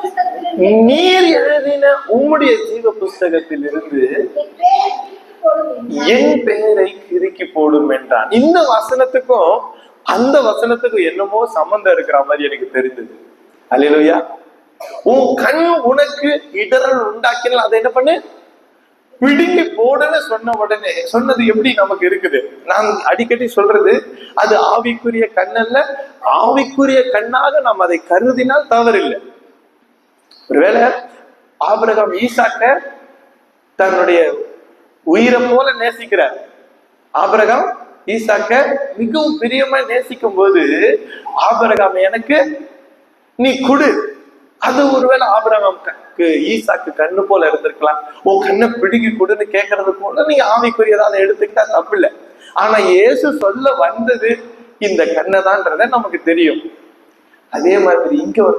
புஸ்தகத்திலிருந்து நீர் எழுதின உம்முடைய ஜீவ புஸ்தகத்தில் இருந்து என் பெயரை கிறுக்கி போடும் என்றான். இந்த வசனத்துக்கும் அந்த வசனத்துக்கும் என்னமோ சம்பந்தம் இருக்கிற மாதிரி எனக்கு தெரிந்தது. அல்லேலூயா உன் கண் உனக்கு இடரல் உண்டாக்கினால் அதை என்ன பண்ணு? பிடுங்கி போடுன்னு சொன்ன உடனே சொன்னது எப்படி நமக்கு இருக்குது? நான் அடிக்கடி சொல்றது அது ஆவிக்குரிய கண்ணல்ல ஆவிக்குரிய கண்ணாக நாம் அதை கருதினால் தவறில்லை. ஒருவேளை ஆபிரகாம் ஈசாக்க தன்னுடைய உயிரை போல நேசிக்கிறார். ஆபரகம் ஈசாக்க மிகவும் பிரியமா நேசிக்கும் போது ஆபரகம் எனக்கு நீ குடு. அது ஒருவேளை ஆபிரகாம் ஈசாக்கு கண்ணு போல இருந்திருக்கலாம். உன் கண்ணை பிடுங்கி கொடுன்னு கேட்கறது போல நீ ஆவிக்குரியதா அதை எடுத்துக்கிட்டா தப்பு இல்லை ஆனா இயேசு சொல்ல வந்தது இந்த கண்ணை தான்றத நமக்கு தெரியும். அதே மாதிரி இங்க ஒரு